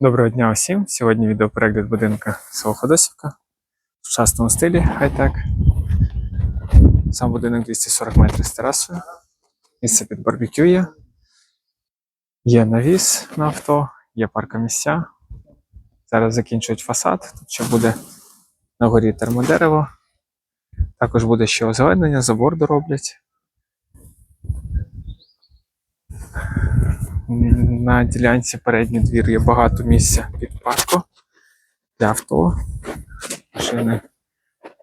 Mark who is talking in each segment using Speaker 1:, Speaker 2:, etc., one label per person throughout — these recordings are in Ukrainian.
Speaker 1: Доброго дня усім! Сьогодні відеоперегляд будинка село Ходосівка в сучасному стилі хай-тек. Сам будинок 240 метрів з терасою. Місце під барбекю є. Є навіс на авто, є паркомісця. Зараз закінчують фасад. Тут ще буде на горі термодерево. Також буде ще озеленення, забор дороблять. На ділянці передній двір є багато місця під парку для авто. Машини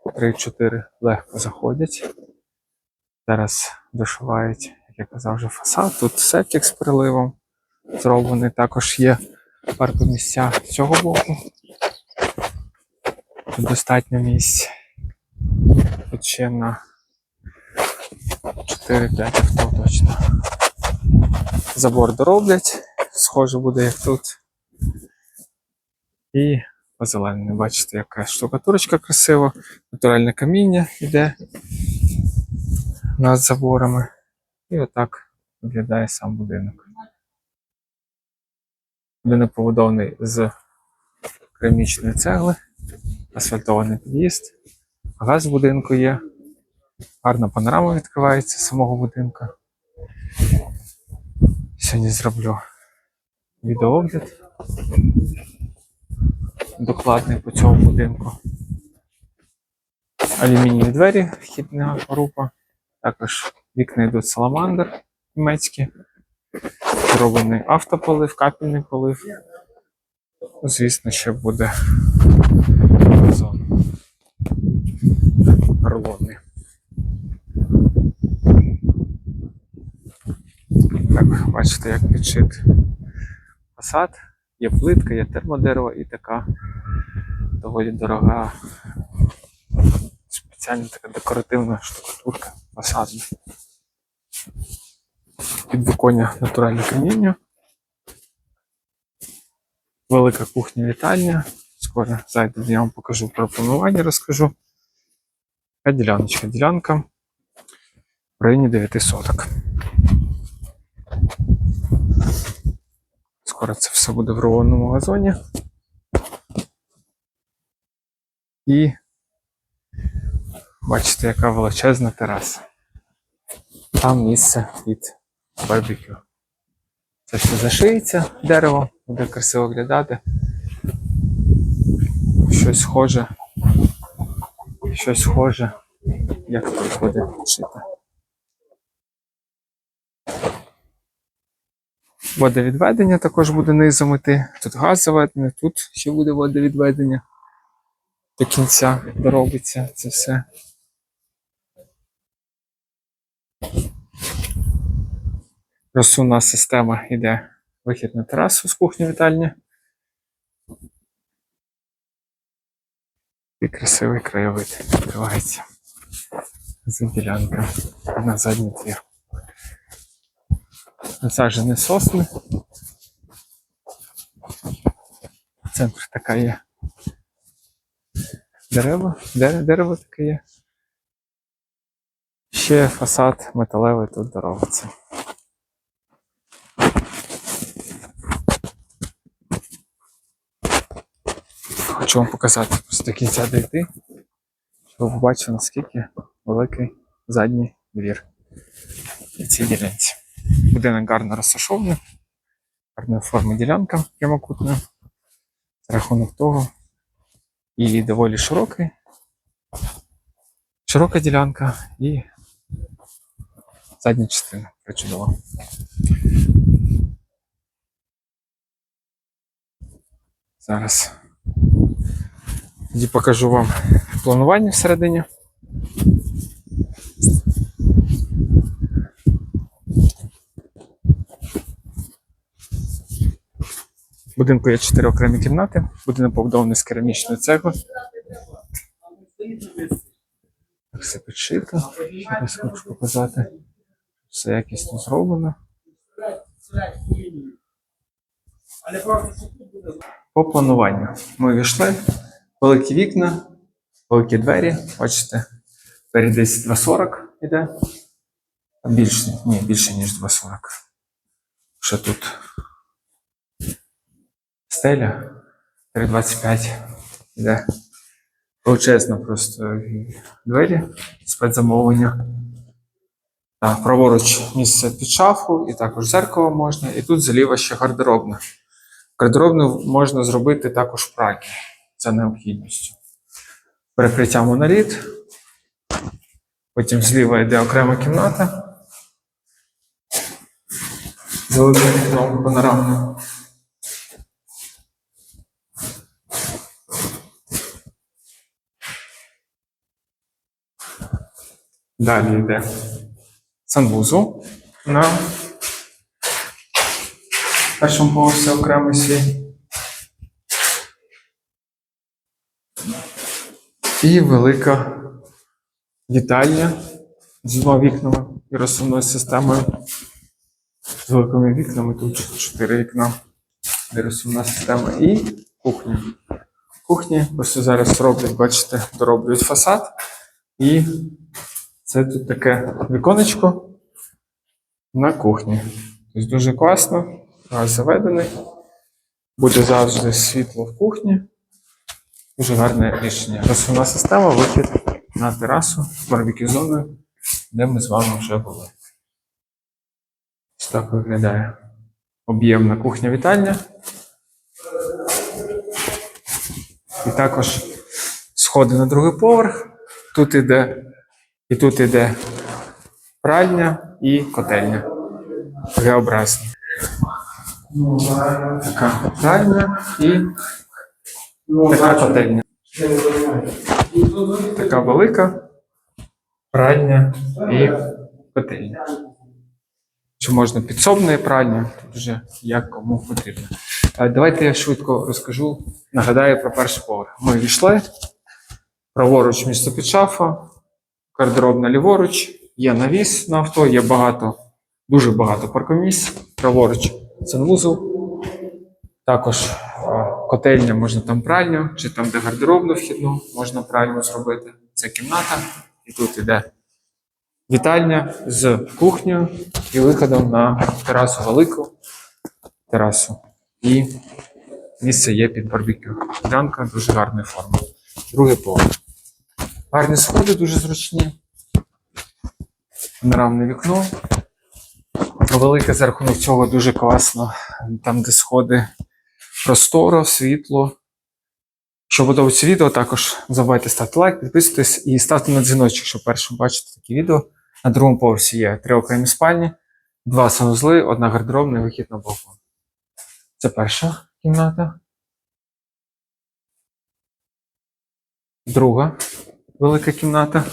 Speaker 1: 3-4 легко заходять. Зараз дошивають, як я казав, вже фасад. Тут септик з приливом зроблений. Також є паркомісця з цього боку. Тут достатньо місць. Тут ще на 4-5 авто точно. Забор дороблять, схоже буде як тут. І озеленений. Бачите, яка штукатурочка красива, натуральне каміння йде над заборами. І отак виглядає сам будинок. Будинок побудований з керамічної цегли, асфальтований під'їзд, газ в будинку є, гарна панорама відкривається з самого будинку. Сьогодні зроблю відеоогляд докладний по цьому будинку. Алюмінієві двері, вхідна група. Також вікна йдуть саламандр німецькі. Зроблений автополив, капельний полив. Звісно, ще буде бачите, як підшит фасад. Є плитка, є термодерево і така доволі дорога, спеціальна така декоративна штукатурка фасадна. Підвіконня натуральне каміння. Велика кухня вітальня. Скоро зайду, я вам покажу про планування, розкажу. А діляночка. Ділянка в районі 9 соток. Скоро це все буде в рулонному газоні. І бачите, яка величезна тераса. Там місце під барбекю. Це все зашиється дерево, буде красиво виглядати. Щось схоже. Щось схоже, як тут буде шити. Водовідведення також буде низом іти. Тут газ заведений, тут ще буде водовідведення. До кінця доробиться це все. Розсувна система йде вихід на терасу з кухні вітальні. І красивий краєвид відкривається з ділянка на задній двір. Насаджені сосни. Центр така є. Дерево, дерево, дерево таке є. Ще фасад металевий тут доробиться. Хочу вам показати просто до кінця дійти, щоб ви побачили, наскільки великий задній двір в цій ділянці. Будинок гарно розташований, гарної форми ділянка прямокутна. За рахунок того і доволі широкий. Широка ділянка і задня частина причудова. Зараз тоді покажу вам планування всередині. Будинку є чотири окремі кімнати. Будинок побудований з керамічної цегли. Так все підшито. Ще раз хочу показати. Все якісно зроблено. По плануванню ми війшли. Великі вікна, великі двері. Бачите, двері десь 2,40 іде. Більше, ні, більше, ніж 2,40. Ще тут Стеля 3,25. Іде величезна просто двері спецзамовлення. Так, праворуч місце під шафу, і також зеркало можна. І тут зліва ще гардеробна. Гардеробну можна зробити також прагі за необхідністю. Перекриття моноліт. Потім зліва йде окрема кімната. Великим вікном панорамним. Далі йде санвузол на першому поверсі окремий свій. І велика вітальня з двома вікнами і розсувною системою. З великими вікнами тут чотири вікна, де розсувна система, і кухня. Кухні просто зараз роблять, бачите, дороблюють фасад. І це тут таке віконечко на кухні. Тобто дуже класно, газ заведений. Буде завжди світло в кухні. Дуже гарне рішення. Розсувна система, вихід на терасу з барбекю зоною, де ми з вами вже були. Ось так виглядає об'ємна кухня вітальня. І також сходи на другий поверх. Тут іде і тут іде пральня і котельня. Г-образна. Така пральня і така котельня. Така велика пральня і котельня. Чи можна підсобної пральня, тут вже як кому потрібно. Давайте я швидко розкажу, нагадаю про перший поверх. Ми війшли, праворуч місце під шафа, гардеробна ліворуч, є навіс на авто, є багато, дуже багато паркомісць. Праворуч санвузол. Також е, котельня можна там пральню, чи там, де гардеробну вхідну, можна пральню зробити. Це кімната, і тут іде вітальня з кухнею і виходом на терасу велику терасу. І місце є під барбекю. Ділянка дуже гарної форми. Другий поверх. Гарні сходи дуже зручні. Панорамне вікно. Велике за рахунок цього дуже класно. Там, де сходи просторо, світло. Якщо подобається відео, також не забувайте ставити лайк, підписуйтесь і ставте на дзвіночок, щоб першим бачити такі відео. На другому поверсі є три окремі спальні, два санузли, одна гардеробна і вихід на балкон. Це перша кімната. Друга велика кімната.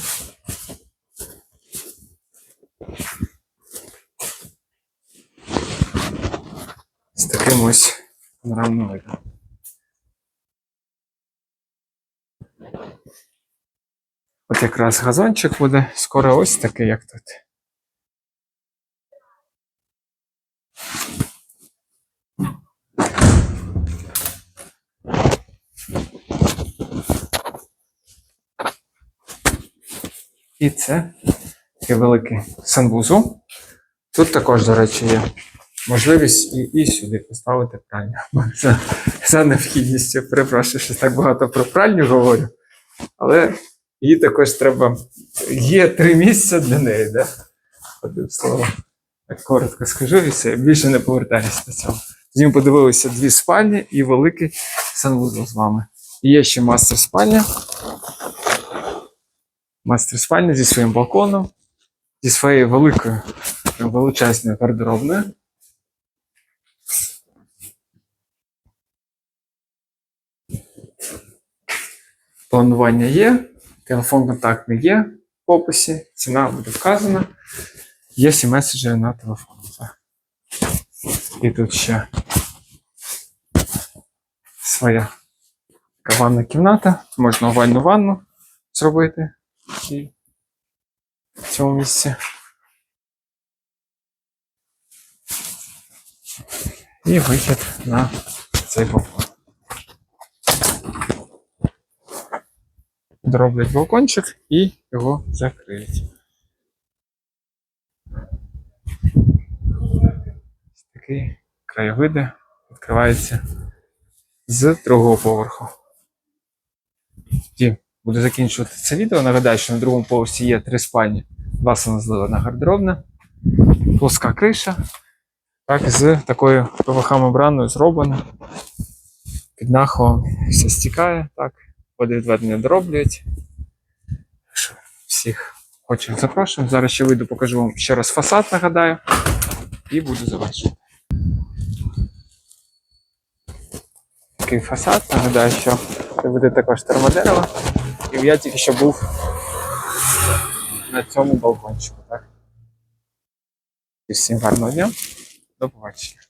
Speaker 1: З таким ось панорамним видом. От якраз газончик буде скоро ось такий, як тут. І це такий великий санвузол. Тут також, до речі, є можливість і, і сюди поставити пральню. За, за необхідністю. Перепрошую, що так багато про пральню говорю. Але їй також треба. Є три місця для неї, да? Одним словом. Так коротко скажу і все. Більше не повертаюся до цього. Тоді ми подивилися дві спальні і великий санвузол з вами. І є ще мастер спальня. Мастер спальня зі своїм балконом, зі своєю великою величезною гардеробною. Планування є, телефон контактний є в описі, ціна буде вказана. Є всі меседжери на телефон. І тут ще своя ванна кімната. Можна овальну ванну зробити і в цьому місці. І вихід на цей балкон. Дроблять балкончик і його закриють. Такий краєвиди відкривається з другого поверху. Тоді буду закінчувати це відео. Нагадаю, що на другому поверсі є три спальні, два санузли, одна гардеробна, плоска криша. Так, з такою ПВХ-мембраною зроблено. Під нахилом все стікає, так, водовідведення дороблюють. Всіх хочу запрошую. Зараз ще вийду, покажу вам ще раз фасад, нагадаю, і буду завершувати. Такий фасад, нагадаю, що це буде також термодерево. І я тільки що був на цьому балкончику, так? І всім гарного дня. До побачення.